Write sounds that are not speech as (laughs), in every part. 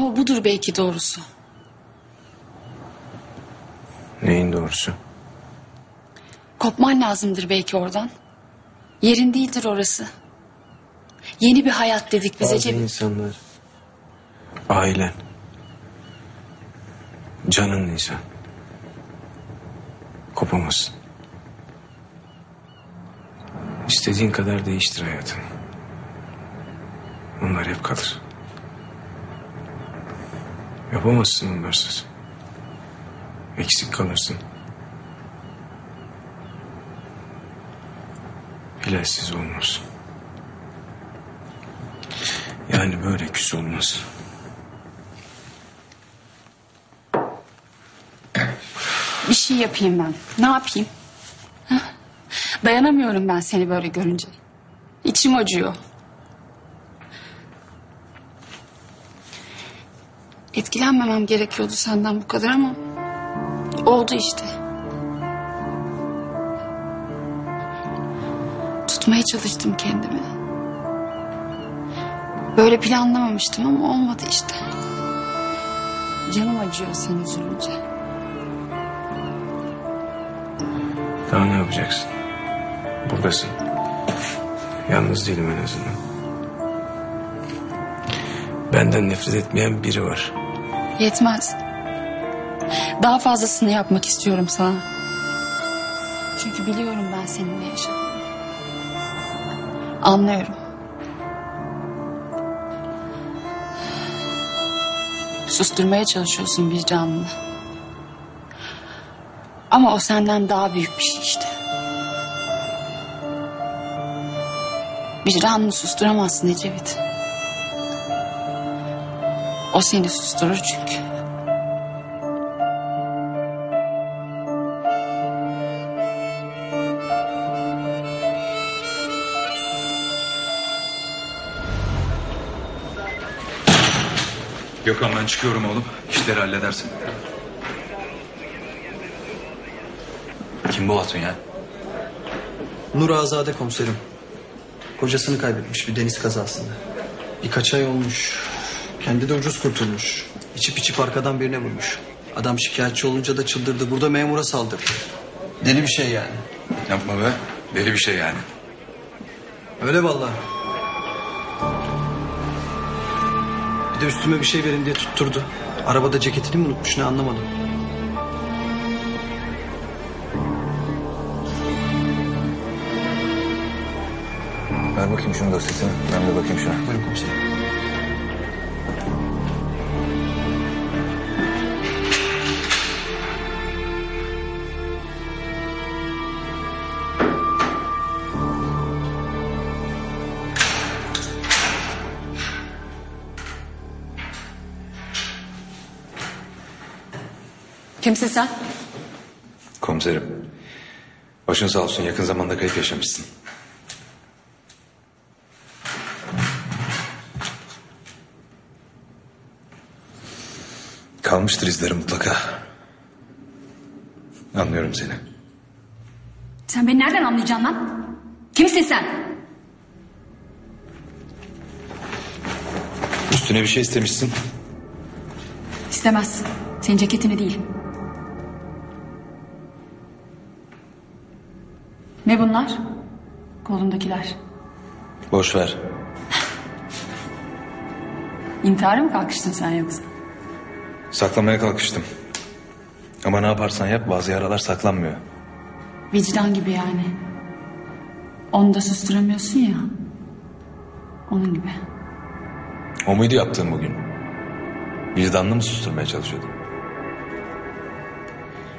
Ama budur belki doğrusu. Neyin doğrusu? Kopman lazımdır belki oradan. Yerin değildir orası. Yeni bir hayat dedik bize Bazı Cevdet. insanlar... Ailen. Canın insan. Kopamazsın. İstediğin kadar değiştir hayatını. Onlar hep kalır. Yapamazsın onlarsız. Eksik kalırsın. Hilalsiz olmaz. Yani böyle küs olmaz. Bir şey yapayım ben. Ne yapayım? Dayanamıyorum ben seni böyle görünce. İçim acıyor. Etkilenmemem gerekiyordu senden bu kadar ama... Oldu işte. Tutmaya çalıştım kendimi. Böyle planlamamıştım ama olmadı işte. Canım acıyor sen üzülünce. Daha ne yapacaksın? Buradasın. Yalnız değilim en azından. Benden nefret etmeyen biri var. Yetmez. Daha fazlasını yapmak istiyorum sana. Çünkü biliyorum ben seninle yaşadığımı. Anlıyorum. Susturmaya çalışıyorsun vicdanını. Ama o senden daha büyük bir şey işte. Vicdanını susturamazsın Ecevit. O seni susturur çünkü. Gökhan ben çıkıyorum oğlum. İşleri halledersin. Kim bu hatun ya? Nur Azade komiserim. Kocasını kaybetmiş bir deniz kazasında. Birkaç ay olmuş. Kendi de ucuz kurtulmuş. İçip içip arkadan birine vurmuş. Adam şikayetçi olunca da çıldırdı. Burada memura saldırdı. Deli bir şey yani. Yapma be. Deli bir şey yani. Öyle vallahi. Bir de üstüme bir şey verin diye tutturdu. Arabada ceketini mi unutmuş ne anlamadım. Ver bakayım şunu dosyasını. Ben de bakayım şuna. Buyurun komiserim. Kimsin sen? Komiserim. Başın sağ olsun yakın zamanda kayıp yaşamışsın. Kalmıştır izleri mutlaka. Anlıyorum seni. Sen beni nereden anlayacaksın lan? Kimsin sen? Üstüne bir şey istemişsin. İstemezsin. Senin ceketini değil. Ne bunlar? Kolundakiler. Boş ver. (laughs) İntihara mı kalkıştın sen yoksa? Saklamaya kalkıştım. Ama ne yaparsan yap bazı yaralar saklanmıyor. Vicdan gibi yani. Onu da susturamıyorsun ya. Onun gibi. O muydu yaptığın bugün? Vicdanını mı susturmaya çalışıyordun?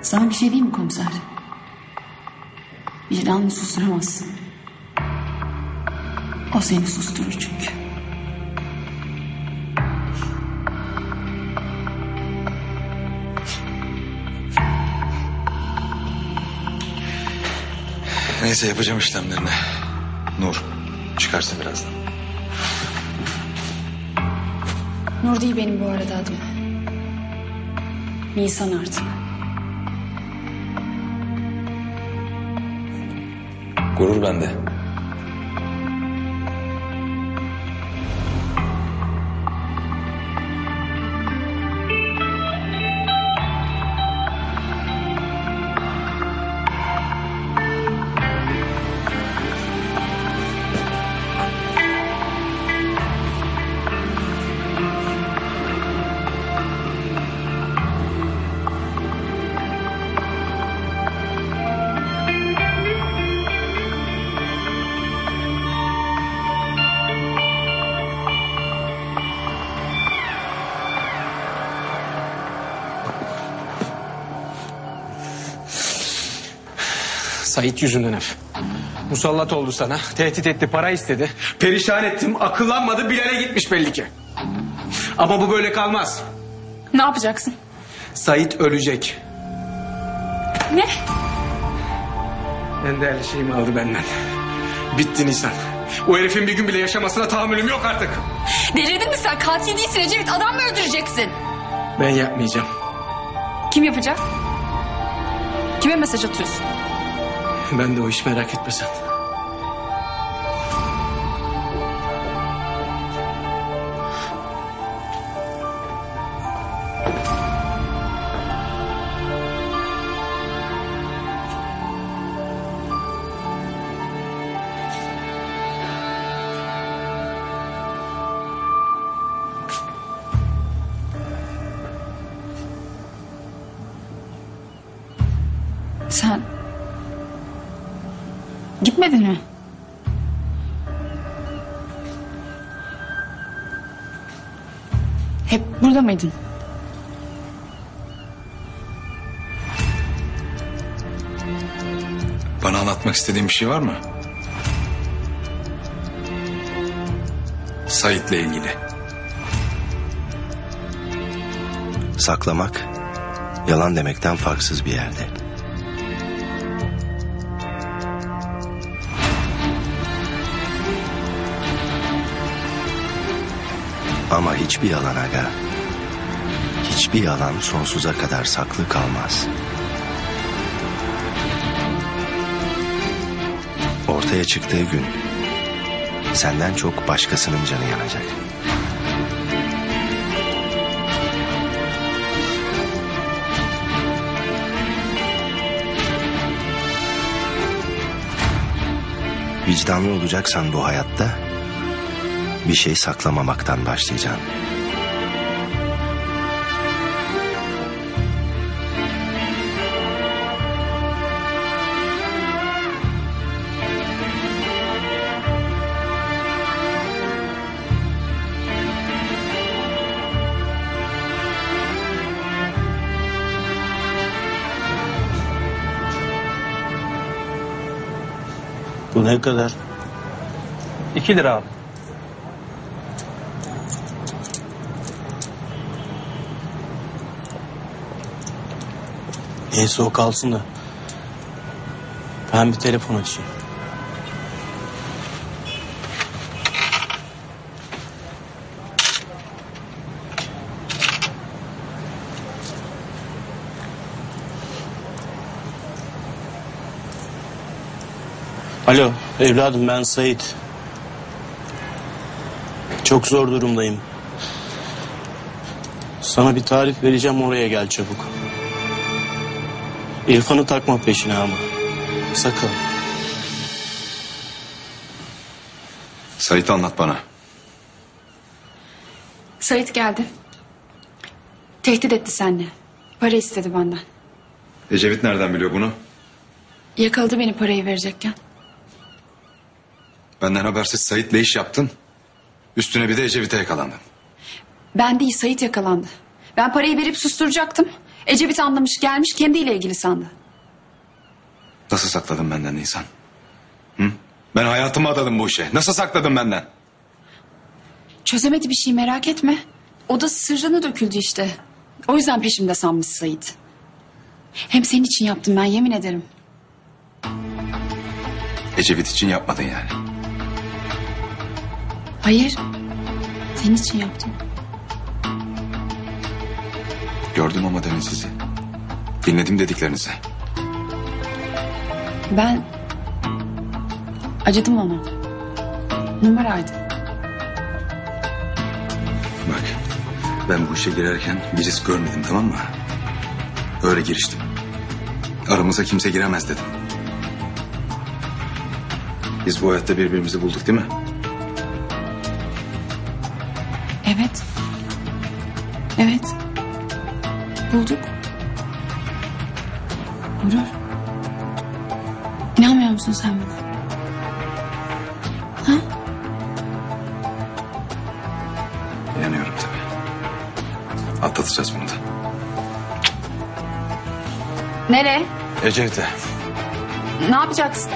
Sana bir şey diyeyim mi komiser? Vicdanını susturamazsın. O seni susturur çünkü. Neyse yapacağım işlemlerini. Nur çıkarsın birazdan. Nur değil benim bu arada adım. Nisan artık. Gurur bende. Sait yüzünden hep. Musallat oldu sana. Tehdit etti, para istedi. Perişan ettim, akıllanmadı, Bilal'e gitmiş belli ki. Ama bu böyle kalmaz. Ne yapacaksın? Sait ölecek. Ne? En değerli şeyimi aldı benden. Bitti Nisan. O herifin bir gün bile yaşamasına tahammülüm yok artık. Delirdin mi sen? Katil değilsin Ecevit. Adam mı öldüreceksin? Ben yapmayacağım. Kim yapacak? Kime mesaj atıyorsun? Ben de o işi merak etme sen. Sen... Gitmedin mi? Hep burada mıydın? Bana anlatmak istediğin bir şey var mı? Sait'le ilgili. Saklamak, yalan demekten farksız bir yerde. Ama hiçbir yalan aga, hiçbir yalan sonsuza kadar saklı kalmaz. Ortaya çıktığı gün, senden çok başkasının canı yanacak. Vicdanlı olacaksan bu hayatta bir şey saklamamaktan başlayacaksın. Bu ne kadar? İki lira abi. Neyse o kalsın da. Ben bir telefon açayım. Alo evladım ben Sait. Çok zor durumdayım. Sana bir tarif vereceğim oraya gel çabuk. İrfan'ı takma peşine ama. Sakın. Sait'i anlat bana. Sait geldi. Tehdit etti seninle. Para istedi benden. Ecevit nereden biliyor bunu? Yakaladı beni parayı verecekken. Benden habersiz Sait'le iş yaptın. Üstüne bir de Ecevit'e yakalandın. Ben değil Sait yakalandı. Ben parayı verip susturacaktım. Ecevit anlamış gelmiş kendiyle ilgili sandı. Nasıl sakladın benden Nisan? Hı? Ben hayatımı adadım bu işe. Nasıl sakladın benden? Çözemedi bir şey merak etme. O da sırrını döküldü işte. O yüzden peşimde sanmış Sait. Hem senin için yaptım ben yemin ederim. Ecevit için yapmadın yani. Hayır. Senin için yaptım. Gördüm ama demin sizi. Dinledim dediklerinizi. Ben acıdım ona. Numaraydı. Bak ben bu işe girerken bir risk görmedim tamam mı? Öyle giriştim. Aramıza kimse giremez dedim. Biz bu hayatta birbirimizi bulduk değil mi? Evet. Evet. Bulduk. Gurur. İnanmıyor musun sen bana? Ha? İnanıyorum tabii. Atlatacağız bunu da. Nereye? Ecevit'e. Ne yapacaksın?